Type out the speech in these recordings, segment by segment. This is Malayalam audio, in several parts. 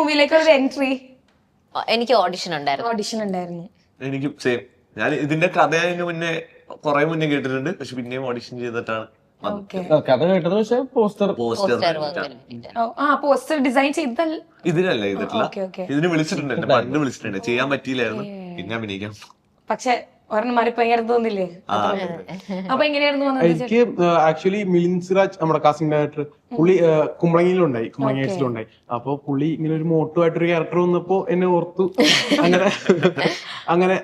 മൂവിയിലേക്ക് ഒരു എൻട്രി എനിക്ക് ഓഡിഷൻ ഉണ്ടായിരുന്നു. ഓഡിഷൻ ഉണ്ടായിരുന്നു. എനിക്ക് സെയിം ഞാൻ ഇതിന്റെ കഥ അതിന് മുന്നേ കുറെ മുന്നേ കേട്ടിട്ടുണ്ട്. പക്ഷെ പിന്നെയും ഓഡിഷൻ ചെയ്തിട്ടാണ് ഓക്കെ കഥ കേട്ടത് പക്ഷെ പോസ്റ്റർ പോസ്റ്റർ പോസ്റ്റർ ആ പോസ്റ്റർ ഡിസൈൻ ചെയ്തല്ല ഇതിനല്ല ചെയ്തിട്ടില്ല. ഓക്കെ ഓക്കെ ഇതിന് വിളിച്ചിട്ടുണ്ട് എന്നെ പണ്ട് വിളിച്ചിട്ടുണ്ട്. ചെയ്യാൻ പറ്റിയില്ലായിരുന്നു. പിന്നെ അഭിനയിക്കാം. പക്ഷെ ഒരെണ്ണം മാറിപ്പോ ഇങ്ങനെ തോന്നില്ലേ അപ്പൊ എങ്ങനെയായിരുന്നു എനിക്ക് ആക്ച്വലി മിലിൻ സിറാജ് നമ്മുടെ കാസ്റ്റിംഗ് ഡയറക്ടർ പുള്ളി കുമ്പളങ്ങിയിലുണ്ടായി കുമ്പളങ്ങി ഹൈറ്റ്സിലുണ്ടായി അപ്പൊ പുള്ളി ഇങ്ങനെ ഒരു മോട്ടോ ആയിട്ടൊരു ക്യാരക്ടർ വന്നപ്പോ എന്നെ ഓർത്തു. അങ്ങനെ അങ്ങനെ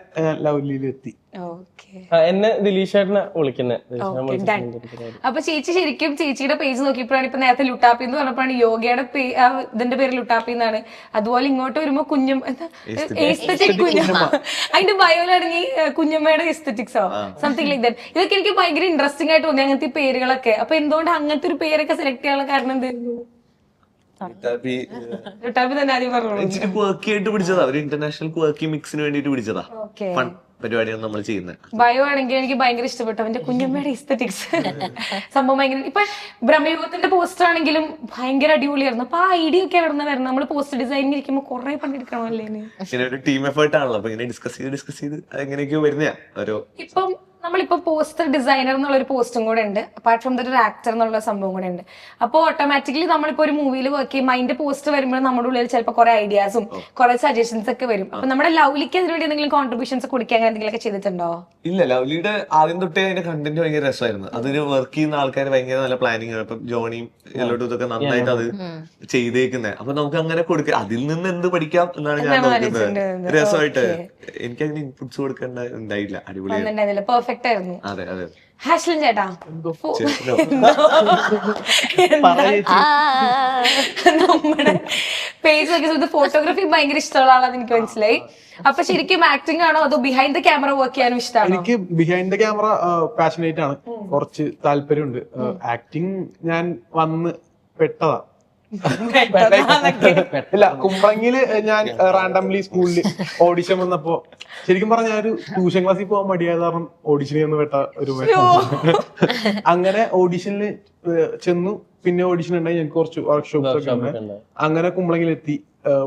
ലവ്ലിയിലെത്തി ഓക്കെ. എന്നെ ദിലീഷേട്ടനെ വിളിക്കുന്നത്. അപ്പൊ ചേച്ചി ശരിക്കും ചേച്ചിയുടെ പേജ് നോക്കിയപ്പോഴാണ് ഇപ്പൊ നേരത്തെ ലുട്ടാപ്പി എന്ന് പറഞ്ഞപ്പോഴാണ് യോഗയുടെ പേ- ഇതിന്റെ പേര് ലുട്ടാപ്പി എന്നാണ്. അതുപോലെ ഇങ്ങോട്ട് വരുമ്പോ കുഞ്ഞും എസ്തറ്റിക് കുഞ്ഞമ്മ അതിന്റെ ബയോയിലാണെങ്കിൽ കുഞ്ഞമ്മയുടെ എസ്തറ്റിക്സോ സംതിങ് ലൈക്ക് ദാറ്റ് ഇതൊക്കെ എനിക്ക് ഭയങ്കര ഇൻട്രസ്റ്റിംഗ് ആയിട്ട് തോന്നി അങ്ങനത്തെ പേരുകളൊക്കെ. അപ്പൊ എന്തുകൊണ്ട് അങ്ങനത്തെ ഒരു പേരൊക്കെ സെലക്ട് ചെയ്യാനുള്ള കാരണം എന്തായിരുന്നു പിടിച്ചതാ. ഒരു ഇന്റർനാഷണൽ ക്വർക്കി മിക്സിന് വേണ്ടിട്ട് പിടിച്ചതാ. ഓക്കെ ഫൺ പരിപാടിയാണ് നമ്മൾ ചെയ്യുന്നത്. ബയോ ആണെങ്കിൽ എനിക്ക് ഭയങ്കര ഇഷ്ടപ്പെട്ടു. അവന്റെ കുഞ്ഞമ്മയുടെ ഇസ്തറ്റിക്സ് സംഭവം ഭയങ്കര ഇപ്പൊ ബ്രഹ്മയുഗത്തിന്റെ പോസ്റ്റർ ആണെങ്കിലും ഭയങ്കര അടിപൊളിയായിരുന്നു. അപ്പൊ ആ ഐഡിയ ഒക്കെ എവിടെ നിന്ന് വരുന്നത് നമ്മൾ പോസ്റ്റർ ഡിസൈനിങ് ഇരിക്കുമ്പോൾ കുറെ പണിയെടുക്കണമല്ലേ ഇതിന്? ഇങ്ങനെ ഒരു ടീം എഫേർട്ട് ആണല്ലോ. അപ്പൊ ഇങ്ങനെ ഡിസ്കസ് ചെയ്ത് ഡിസ്കസ് ചെയ്ത് അതെങ്ങനെയൊക്കെയോ വരുന്ന ഓരോ ഇപ്പം നമ്മളിപ്പോ പോസ്റ്റർ ഡിസൈനർ എന്നുള്ള ഒരു പോസ്റ്റും കൂടെ ഉണ്ട്. അപ്പാർട്ട് ഫ്രം ദറ്റ് ഒരു ആക്ടർ എന്നുള്ള സംഭവം കൂടെ ഉണ്ട്. അപ്പോൾ ഓട്ടോമാറ്റിക്കലി നമ്മളിപ്പോ ഒരു മൂവിയിൽ വർക്ക് ചെയ്യുമ്പോൾ അതിന്റെ പോസ്റ്റ് വരുമ്പോൾ നമ്മുടെ ഉള്ളിൽ ചിലപ്പോൾ കുറെ ഐഡിയാസും കുറെ സജഷൻസ് ഒക്കെ വരും. അപ്പൊ നമ്മുടെ ലൗലിക്ക് അതിനുവേണ്ടി എന്തെങ്കിലും കോൺട്രിബ്യൂഷൻസ് കൊടുക്കാൻ അങ്ങനെ എന്തെങ്കിലും ചെയ്തിട്ടുണ്ടോ? ഇല്ല ലൗലിയുടെ ആദ്യം തൊട്ടേ അതിന്റെ കണ്ടന്റ് ഭയങ്കര രസമായിരുന്നു. അതിന് വർക്ക് ചെയ്യുന്ന ആൾക്കാർ ഭയങ്കര നല്ല പ്ലാനിങ് ഇപ്പം ജോണിയും എല്ലോട്ടും ഇതൊക്കെ നന്നായിട്ട് അത് ചെയ്തേക്കുന്നത് അപ്പൊ നമുക്ക് അങ്ങനെ കൊടുക്കാം അതിൽ നിന്ന് എന്ത് പഠിക്കാം എന്നാണ് ഞാൻ നോക്കുന്നത്. രസമായിട്ട്. എനിക്ക് അങ്ങനെ ഇൻപുട്സ് കൊടുക്കേണ്ട ഉണ്ടായില്ല. അടിപൊളി പെർഫെക്റ്റ് അതെ ഹാഷ്ലിൻ ചേട്ടാ. നമ്മുടെ പേജ് നോക്കിയ ഫോട്ടോഗ്രാഫി ഭയങ്കര ഇഷ്ടമുള്ള ആളാന്ന് എനിക്ക് മനസ്സിലായി. അപ്പൊ ശരിക്കും ആക്ടിംഗ് ആണോ അതോ ബിഹൈൻഡ് ദ ക്യാമറ വർക്ക് ചെയ്യാനും ഇഷ്ടമാണ് എനിക്ക് ബിഹൈൻഡ് ദ ക്യാമറ പാഷനേറ്റ് ആണ്. കുറച്ച് താല്പര്യമുണ്ട്. ആക്ടിങ് ഞാൻ വന്ന് പെട്ടതാ. ഇല്ല കുമ്പളങ്ങിൽ ഞാൻ റാൻഡംലി സ്കൂളിൽ ഓഡിഷൻ വന്നപ്പോ ശരിക്കും പറഞ്ഞ ഒരു ട്യൂഷൻ ക്ലാസ്സിൽ പോകാൻ മടിയായ കാരണം ഓഡിഷനിൽ നിന്ന് പെട്ട ഒരു അങ്ങനെ ഓഡിഷനിൽ ചെന്നു. പിന്നെ ഓഡിഷൻ ഉണ്ടായി. ഞങ്ങൾക്ക് കുറച്ച് വർക്ക്ഷോപ്സ് ഒക്കെ അങ്ങനെ കുമ്പളങ്ങിലെത്തി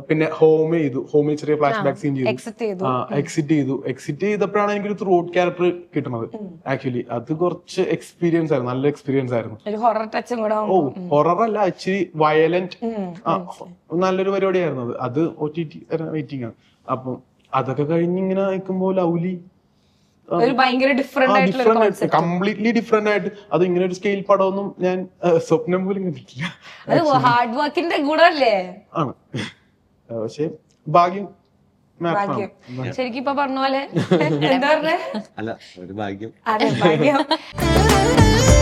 പിന്നെ ഹോം ചെയ്തു. ഹോമിൽ ചെറിയ ഫ്ലാഷ് ബാക്ക് സീൻ ചെയ്തു. എക്സിറ്റ് ചെയ്തു. എക്സിറ്റ് ചെയ്തു. എക്സിറ്റ് ചെയ്തപ്പോഴാണ് എനിക്കൊരു ത്രൂ ഔട്ട് ക്യാരക്ടർ കിട്ടുന്നത് ആക്ച്വലി അത് കുറച്ച് എക്സ്പീരിയൻസ് ആയിരുന്നു. നല്ല എക്സ്പീരിയൻസ് ആയിരുന്നു. ഒരു ഹൊറർ ടച്ചും കൂടെ ഓ ഹൊറർ അല്ല ആക്ച്വലി വയലന്റ് നല്ലൊരു പരിപാടിയായിരുന്നു അത്. അത് ഒ ടി ടി വെയിറ്റിംഗ് ആണ്. അപ്പം അതൊക്കെ കഴിഞ്ഞ് ഇങ്ങനെ നിൽക്കുമ്പോൾ ലൗലി കംപ്ലീറ്റ്ലി ഡിഫറെന്റ് ആയിട്ട് അത് ഇങ്ങനെ ഒരു സ്കെയിൽ പടമൊന്നും ഞാൻ സ്വപ്നം പോലും കണ്ടിട്ടില്ല. അത് ഹാർഡ് വർക്കിന്റെ ഗുണല്ലേ ആണ്. പക്ഷെ. ഭാഗ്യം. ശരിക്കും ഇപ്പൊ പറഞ്ഞ പോലെ എന്താ പറഞ്ഞേ? അല്ല ഒരു ഭാഗ്യം. അതെ ഭാഗ്യം.